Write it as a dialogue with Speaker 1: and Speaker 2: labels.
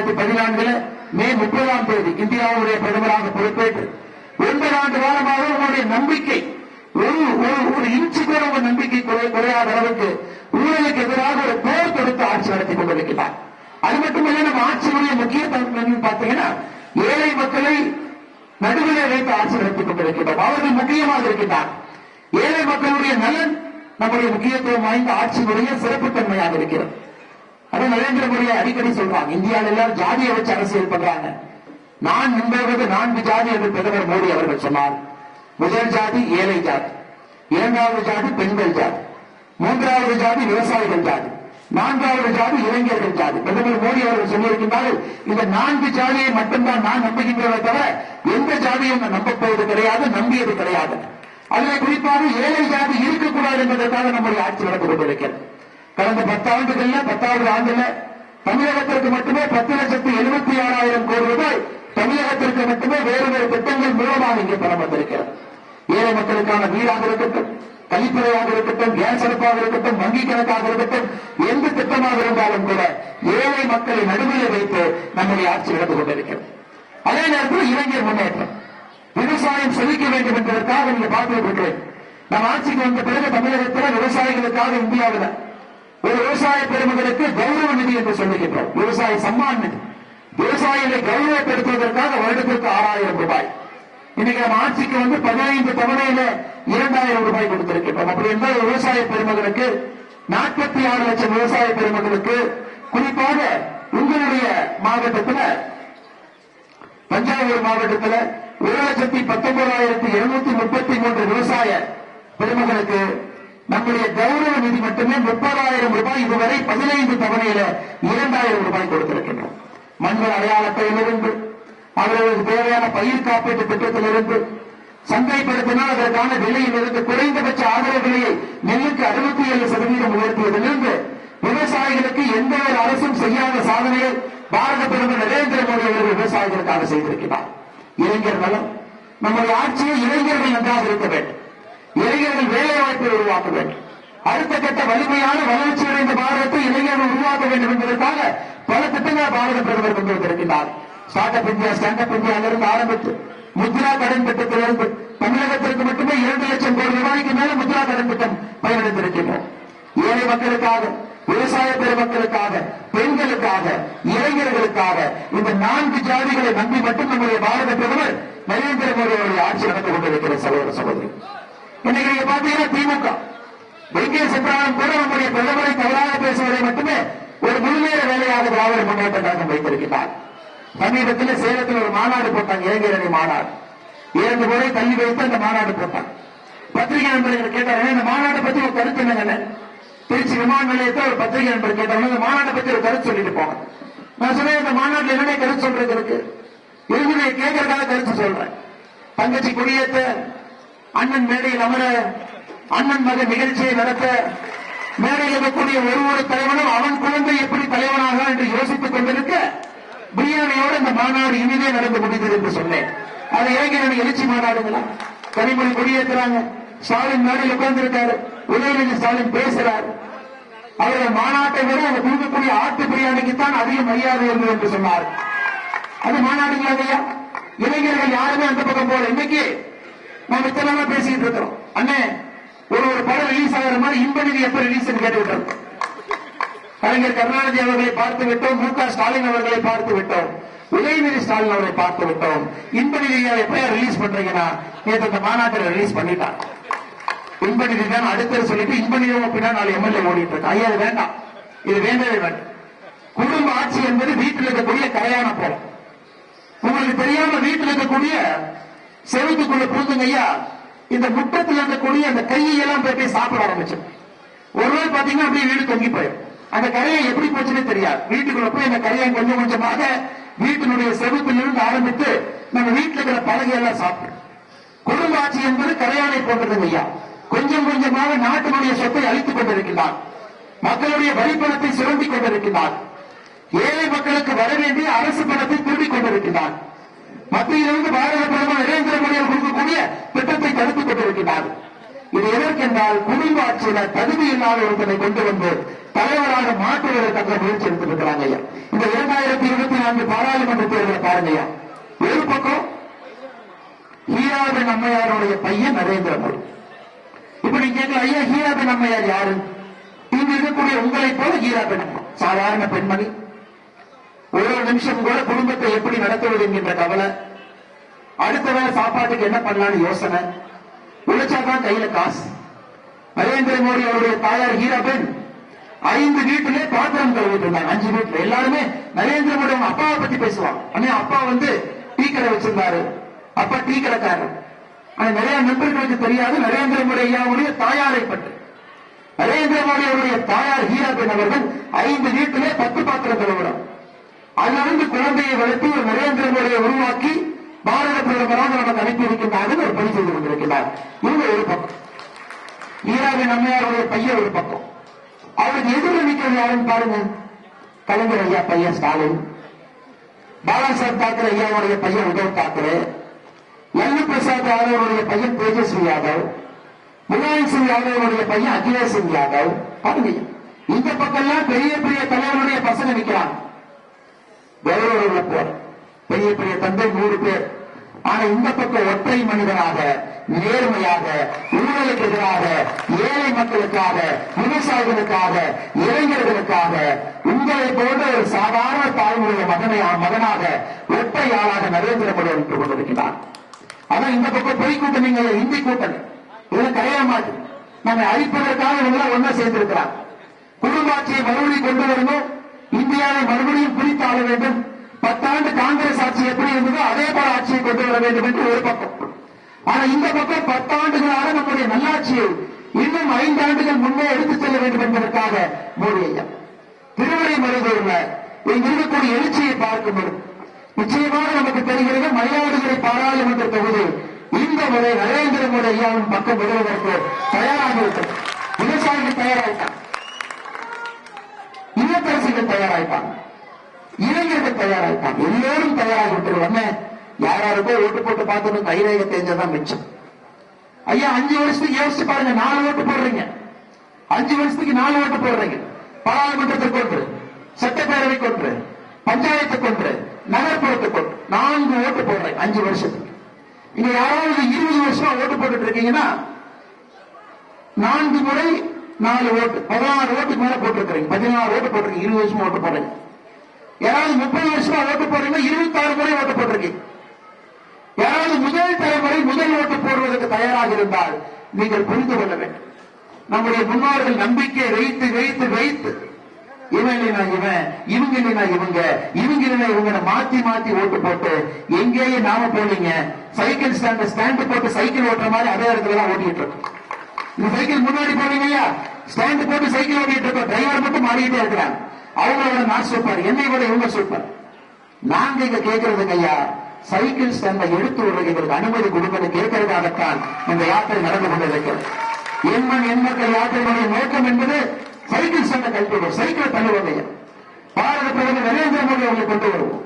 Speaker 1: இரண்டாயிரத்தி பதினான்குல மே முப்பதாம் தேதி இந்தியாவுடைய பிரதமராக பொறுப்பேற்று ஒன்பது ஆண்டு காலமாக உங்களுடைய நம்பிக்கை ஒரு ஒரு இன்ச்சு கூட உங்க நம்பிக்கை குறையாத அளவுக்கு ஊழலுக்கு எதிராக ஒரு போர் தொடுத்து ஆட்சி நடத்தி கொண்டிருக்கிறார். அது மட்டுமல்ல நம்ம ஆட்சியினுடைய முக்கிய என்னன்னு பார்த்தீங்கன்னா ஏழை மக்களை நடுவிலே வைத்து ஆட்சி நடத்தி கொண்டிருக்கின்றோம் அவர்கள் முக்கியமாக இருக்கின்றார். ஏழை மக்களுடைய நலன் நம்முடைய முக்கியத்துவம் வாய்ந்த ஆட்சி முறைய சிறப்புத்தன்மையாக இருக்கிறது. அது நரேந்திர மோடியை அடிக்கடி சொல்றாங்க. இந்தியாவில் எல்லாம் ஜாதியை வச்சு அரசியல் பண்றாங்க. நான் முன்போவது நான்கு ஜாதி என்று பிரதமர் மோடி அவர்கள் சொன்னார். முதல் ஜாதி ஏழை ஜாதி. இரண்டாவது ஜாதி பெண்கள் ஜாதி. மூன்றாவது ஜாதி விவசாயிகள் ஜாதி. நான்காவது ஜாதி இளைஞர்கள் ஜாதி. பிரதமர் மோடி அவர்கள் சொல்லியிருக்கின்றார்கள் இந்த நான்கு ஜாதியை மட்டும்தான் நான் நம்புகின்றதை தவிர எந்த ஜாதியும் நான் நம்பப்போவது கிடையாது நம்பியது கிடையாது. அதில் குறிப்பாக ஏழை ஜாதி இருக்கக்கூடாது என்பதற்காக நம்முடைய ஆட்சி நடந்து கொண்டிருக்கிறது. கடந்த பத்தாண்டுகள்ல பத்தாவது ஆண்டுல தமிழகத்திற்கு மட்டுமே பத்து லட்சத்து எழுபத்தி ஆறாயிரம் கோடி ரூபாய் தமிழகத்திற்கு மட்டுமே வேறு வேறு திட்டங்கள் மூலமாக இங்கே பணம் வந்திருக்கிறது. ஏழை மக்களுக்கான வீடாக இருக்கட்டும் கழிப்பறையாக இருக்கட்டும் கேஸ் அடுப்பாக இருக்கட்டும் வங்கி கணக்காக இருக்கட்டும் எந்த திட்டமாக இருந்தாலும் கூட ஏழை மக்களை நடுவில் வைத்து நம்முடைய ஆட்சி நடந்து கொண்டிருக்கிறது. அதே நேரத்தில் இளைஞர் முன்னேற்றம். விவசாயம் செழிக்க வேண்டும் என்பதற்காக நீங்க பார்த்துட்டு இருக்கிறேன் நம்ம ஆட்சிக்கு வந்த பிறகு தமிழகத்தில் விவசாயிகளுக்காக இந்தியாவில் ஒரு விவசாய பெருமகளுக்கு கௌரவ நிதி என்று சொல்லுகின்றோம். விவசாய சம்மான் நிதி. விவசாயிகளை கௌரவப்படுத்துவதற்காக வருடத்திற்கு ஆறாயிரம் ரூபாய். இன்னைக்கு நம்ம ஆட்சிக்கு வந்து பதினைந்து தவணையில இரண்டாயிரம் ரூபாய் கொடுத்திருக்கின்றோம். அப்படி என்றால் விவசாய பெருமகளுக்கு நாற்பத்தி ஆறு லட்சம் விவசாய பெருமகளுக்கு குறிப்பாக உங்களுடைய மாவட்டத்தில் தஞ்சாவூர் மாவட்டத்தில் ஒரு லட்சத்தி பத்தொன்பதாயிரத்தி இருநூத்தி முப்பத்தி மூன்று விவசாய பெருமகளுக்கு நம்முடைய கௌரவ நிதி மட்டுமே முப்பதாயிரம் ரூபாய் இதுவரை பதினைந்து தவணையில இரண்டாயிரம் ரூபாய் கொடுத்திருக்கின்றோம். மண்வள அடையாளத்திலிருந்து அவர்களுக்கு தேவையான பயிர் காப்பீட்டு திட்டத்திலிருந்து சந்தைப்படுத்தினால் அதற்கான விலையிலிருந்து குறைந்தபட்ச ஆதரவு விலையை நெல்லுக்கு அறுபத்தி ஏழு சதவீதம் உயர்த்தியதிலிருந்து விவசாயிகளுக்கு எந்த ஒரு அரசும் செய்யாத சாதனையை பாரத பிரதமர் நரேந்திர மோடி அவர்கள் விவசாயிகளுக்காக செய்திருக்கிறார். இளைஞர் நலம் நம்முடைய ஆட்சியை இளைஞர்கள் நன்றாக இருக்க வேண்டும். இளைஞர்கள் வேலை பாரதத்தை உருவாக்க வேண்டும். அடுத்த கட்ட வலிமையான வளர்ச்சி அடைந்த பாரதத்தை இளைஞர்கள் உருவாக்க வேண்டும் என்பதற்காக பல திட்டங்களை பாரத பிரதமர் கொண்டு வந்திருக்கிறார். Start up India stand up இந்தியாவிலிருந்து ஆரம்பித்து முத்ரா கடன் திட்டத்திலிருந்து தமிழகத்திற்கு மட்டுமே இரண்டு லட்சம் கோடி ரூபாய்க்கு மேல முத்ரா கடன் திட்டம் பயனடைந்திருக்கின்றோம் ஏழை மக்களுக்காக விவசாய பெருமக்களுக்காக பெண்களுக்காக இளைஞர்களுக்காக இந்த நான்கு ஜாதிகளை நம்பி மட்டும் நம்முடைய பாரத பிரதமர் நரேந்திர மோடி அவருடைய ஆட்சி நடந்து கொண்டிருக்கிற சகோதர சகோதரி. இன்னைக்கு நீங்க பாத்தீங்கன்னா திமுக. எங்கே சென்றாலும் கூட நம்முடைய பிரதமரை தவறாக பேசுவதை மட்டுமே ஒரு முழுமையான வேலையாக திராவிட முன்னேற்ற கழகம் வைத்திருக்கிறார். சமீபத்தில் சேலத்தில் ஒரு மாநாடு போட்டாங்க இளைஞரணி மாநாடு. இரண்டு முறை தள்ளி வைத்து அந்த மாநாடு போட்டாங்க. பத்திரிகை நண்பர்கள் கேட்டாங்க இந்த மாநாட்டை பத்தி ஒரு கருத்து என்னங்க? திருச்சி விமான நிலையத்தில் ஒரு பத்திரிகை நண்பர் கேட்டாங்க இந்த மாநாட்டை பத்தி ஒரு கருத்து சொல்லிட்டு போங்க. நான் சொன்னேன் இந்த மாநாட்டில் என்னென்ன கருத்து சொல்றது இருக்கு? இருக்குது கேட்கறதுக்காக கருத்து சொல்றேன் தங்கச்சி குடியேற்ற அண்ணன் மேடையில் அமர அண்ணன் மக நிகழ்ச்சியை நடத்த மேடையில் இருக்கக்கூடிய ஒரு ஒரு தலைவனும் அவன் குழந்தை எப்படி தலைவனாக என்று யோசித்துக் கொண்டிருக்க பிரியாணியோடு இந்த மாநாடு இனிதே நடந்து முடிந்தது என்று சொன்னேன். அது இளைஞரணி எழுச்சி மாநாடுங்களா கனிமொழி குடியேற்றுறாங்க ஸ்டாலின் மேடையில் உட்கார்ந்து இருக்காரு உதயநிதி ஸ்டாலின் பேசுறார். அவர்கள் மாநாட்டை விட அவர் கொடுக்கக்கூடிய ஆட்டு பிரியாணிக்கு தான் அதிக மரியாதை இருந்தது என்று சொன்னார். அது மாநாடுங்களா இல்லையா? இளைஞர்கள் யாருமே அந்த பக்கம் போல இன்னைக்கு நாம இத்தனை பேசிட்டு இருக்கிறோம். அண்ணே ஒரு ஒரு படம் ரிலீஸ் ஆகிற மாதிரி இன்பநிதி எப்ப ரிலீஸ் கேட்டுவிட்டோம் கலைஞர் கருணாநிதி அவர்களை பார்த்து விட்டோம் மு க ஸ்டாலின் அவர்களை பார்த்து விட்டோம் உதயநிதி ஸ்டாலின் அவரை பார்த்து விட்டோம். இன்பநிதியை எப்ப ரிலீஸ் பண்றீங்கன்னா நேற்று அந்த மாநாட்டில் ரிலீஸ் பண்ணிட்டான் இன்பநிதி தான் அடுத்தது சொல்லிட்டு இன்பநிதி அப்படின்னா நாலு எம்எல்ஏ ஓடிட்டு இருக்கு. ஐயா வேண்டாம். இது வேண்டவே வேண்டாம். குடும்ப ஆட்சி என்பது வீட்டில் இருக்கக்கூடிய கரையான போல உங்களுக்கு தெரியாம வீட்டில் இருக்கக்கூடிய செவத்துக்குள்ள பூந்துங்க ஐயா இந்த முட்டத்தில் இருக்கக்கூடிய அந்த கையை எல்லாம் போய் போய் சாப்பிட ஆரம்பிச்சோம் ஒரு நாள் பாத்தீங்கன்னா அப்படியே வீடு தொங்கி போயிடும். அந்த கரையை எப்படி போச்சுன்னு தெரியாது. வீட்டுக்குள்ள போய் அந்த கரையை கொஞ்சம் கொஞ்சமாக வீட்டினுடைய செவத்திலிருந்து ஆரம்பித்து நம்ம வீட்டில் இருக்கிற பலகை எல்லாம் சாப்பிடும். குடும்ப ஆட்சி என்பது கரையானை போன்றது ஐயா. கொஞ்சம் கொஞ்சமாக நாட்டினுடைய சொத்தை அழித்துக் கொண்டிருக்கிறார் மக்களுடைய வரிப்பணத்தை சுரண்டிக் கொண்டிருக்கிறார் ஏழை மக்களுக்கு வர வேண்டிய அரசு பணத்தை திருடிக் கொண்டிருக்கிறார் மத்தியிலிருந்து பாரத பிரதமர் நரேந்திர மோடி கொடுக்கக்கூடிய திட்டத்தை தடுத்துக் கொண்டிருக்கிறார். இது எதற்கென்றால் குடும்ப ஆட்சியில தகுதி இல்லாத ஒருத்தனை கொண்டு வந்து தலைவராக மாற்றுவதற்காக முயற்சி எடுத்திருக்கிறாங்க ஐயா. இந்த இரண்டாயிரத்தி இருபத்தி நான்கு பாராளுமன்ற தேர்தலை பாருங்க ஐயா. ஒரு பக்கம் ஹீராபின் அம்மையாருடைய பையன் நரேந்திர மோடி. இப்ப நீங்க கேட்கலாம் ஐயா ஹீராபின் அம்மையார் யாரு? இங்க இருக்கக்கூடிய உங்களை போல ஹீராபின் அம்மா. சாதாரண பெண்மணி. ஒரு நிமிஷம் கூட குடும்பத்தை எப்படி நடத்துவது என்கின்ற கவலை. அடுத்த வேலை சாப்பாட்டுக்கு என்ன பண்ணலாம்னு யோசனை. உழைச்சாதான் கையில காசு. நரேந்திர மோடி அவருடைய தாயார் ஹீராபென் ஐந்து வீட்டிலே பாத்திரம் கழுவிட்டு இருந்தாங்க. அஞ்சு வீட்டுல. எல்லாருமே நரேந்திர மோடி அவங்க அப்பாவை பத்தி பேசுவாங்க. அண்ணே அப்பா வந்து டீ கடை வச்சிருந்தாரு. அப்பா டீ கடைக்காரர். ஆனா நிறைய நண்பர்களுக்கு தெரியாது நரேந்திர மோடி ஐயாவுடைய தாயாரை பற்றி. நரேந்திர மோடி அவருடைய தாயார் ஹீராபென் அவர்கள் ஐந்து வீட்டிலே பத்து பாத்திரம் கழுவுறாங்க. அதிலிருந்து குழந்தையை வளர்த்து ஒரு நரேந்திர மோடியை உருவாக்கி பாரத பிரதமராக நமக்கு அனுப்பி இருக்கின்றார்கள் ஒரு பணி செய்து கொண்டிருக்கிறார். இவங்க ஒரு பக்கம். ஈராவின் அம்மையாருடைய பையன் ஒரு பக்கம். அவருக்கு எதிரில் நிற்கிறது யாருன்னு பாருங்க. கலைஞர் ஐயா பையன் ஸ்டாலின். பாலாசாஹ் தாக்கரே ஐயாவுடைய பையன் உத்தவ் தாக்கரே. லல்லு பிரசாத் யாதவருடைய பையன் தேஜஸ்வி யாதவ். முலாயம் சிங் யாதவருடைய பையன் அகிலேஷ் சிங் யாதவ். பாருங்க. இந்த பக்கம் எல்லாம் பெரிய பெரிய தலைவருடைய பசங்க நிற்கிறாங்க எவ்வளவு போர் பெரிய பெரிய தந்தை நூறு பேர் ஆனா இந்த பக்கம் ஒற்றை மனிதனாக நேர்மையாக ஊழலுக்கு எதிராக ஏழை மக்களுக்காக விவசாயிகளுக்காக இளைஞர்களுக்காக உங்களை போன்ற ஒரு சாதாரண தாய்மொழிய மகனை மகனாக ஒற்றை ஆளாக நரேந்திர மோடி அமைத்துக் கொண்டிருக்கிறார். ஆனா இந்த பக்கம் பொய் கூட்டணிங்க இந்தி கூட்டணி இது கிடையாது மாட்டு நம்மை அழிப்பதற்காக இவங்க ஒன்னா சேர்ந்திருக்கிறார். குடும்பாட்சியை மறுபடியும் கொண்டு வரணும். இந்தியாவை மறுபடியும் பிரித்தாள வேண்டும். பத்தாண்டு காங்கிரஸ் ஆட்சி எப்படி இருந்ததோ அதே போல ஆட்சியை கொண்டு வர வேண்டும் என்று ஒரு பக்கம். ஆனா இந்த பக்கம் பத்தாண்டுகளாக நம்முடைய நல்லாட்சியை இன்னும் ஐந்து ஆண்டுகள் முன்னே எடுத்துச் செல்ல வேண்டும் என்பதற்காக மோடி ஐயா. திருவள்ளை மருதூர்ல இங்க இருக்கக்கூடிய எழுச்சியை பார்க்கும்போது நிச்சயமாக நமக்கு தெரிகிறது மயிலாடுதுறை பாராளுமன்ற தொகுதி இந்த முறை நரேந்திர மோடி ஐயாவின் பக்கம் வருவதற்கு இருக்கும் விவசாயிகள் தயாராகிட்டார் அரசுக்கு தயாராயிட்டாங்க. இளைஞர்கள் தயாராயிட்டாங்க. எல்லோரும் தயாராகி விட்டுருவாங்க யாராருக்கோ ஓட்டு போட்டு பார்த்துட்டு கைரேக தெரிஞ்சதான் மிச்சம். ஐயா அஞ்சு வருஷத்துக்கு யோசிச்சு பாருங்க நாலு ஓட்டு போடுறீங்க. அஞ்சு வருஷத்துக்கு நாலு ஓட்டு போடுறீங்க. பாராளுமன்றத்தை கொன்று சட்டப்பேரவை கொன்று பஞ்சாயத்து கொன்று நகர்ப்புறத்தை கொன்று நான்கு ஓட்டு போடுறேன் அஞ்சு வருஷத்துக்கு. இங்க யாராவது இருபது வருஷமா ஓட்டு போட்டுட்டு இருக்கீங்கன்னா நான்கு முறை நாலு ஓட்டு பதினாறு ஓட்டுக்கு மேல போட்டிருக்கிறீங்க. பதினாறு ஓட்டு போட்டிருக்கீங்க. இருபது வருஷமா ஓட்டு போடுறீங்க யாராவது முப்பது வருஷமா ஓட்டு போடுறீங்க இருபத்தாறு முறை ஓட்டு போட்டிருக்கீங்க. யாராவது முதல் தலைமுறை முதல் ஓட்டு போடுவதற்கு தயாராக இருந்தால் நீங்கள் புரிந்து கொள்ள வேண்டும். நம்முடைய முன்னோர்கள் நம்பிக்கை வைத்து வைத்து வைத்து இவன் இல்லைனா இவன் இவங்க இல்லைனா இவங்க இவங்க இல்லைனா இவங்க மாத்தி மாத்தி ஓட்டு போட்டு எங்கேயும் நாம போலீங்க. சைக்கிள் ஸ்டாண்ட் ஸ்டாண்ட் போட்டு சைக்கிள் ஓட்டுற மாதிரி அதே இடத்துல தான் ஓட்டிட்டு இருக்கோம். இந்த சைக்கிள் முன்னாடி போறீங்க ஸ்டாண்ட் போட்டு சைக்கிள் ஓட்டிட்டு இருக்கோம் டிரைவர் மட்டும் மாறிக்கிட்டே இருக்கிறாங்க அவங்களோட நான் சூப்பர் என்னை விட இவங்க சூப்பர் நாங்க இங்க கேட்கறதுங்க ஐயா சைக்கிள் ஸ்டாண்டை எடுத்து விடுறது எங்களுக்கு அனுமதி கொடுப்பது கேட்கறதாகத்தான் இந்த யாத்திரை நடந்து கொண்டிருக்கிறது. எண்மன் எண்மக்கள் யாத்திரையுடைய நோக்கம் என்பது சைக்கிள் ஸ்டாண்டை கல்வி சைக்கிளை தள்ளுவதையும். பாரத பிரதமர் நரேந்திர மோடி அவர்களை கொண்டு வருவோம்.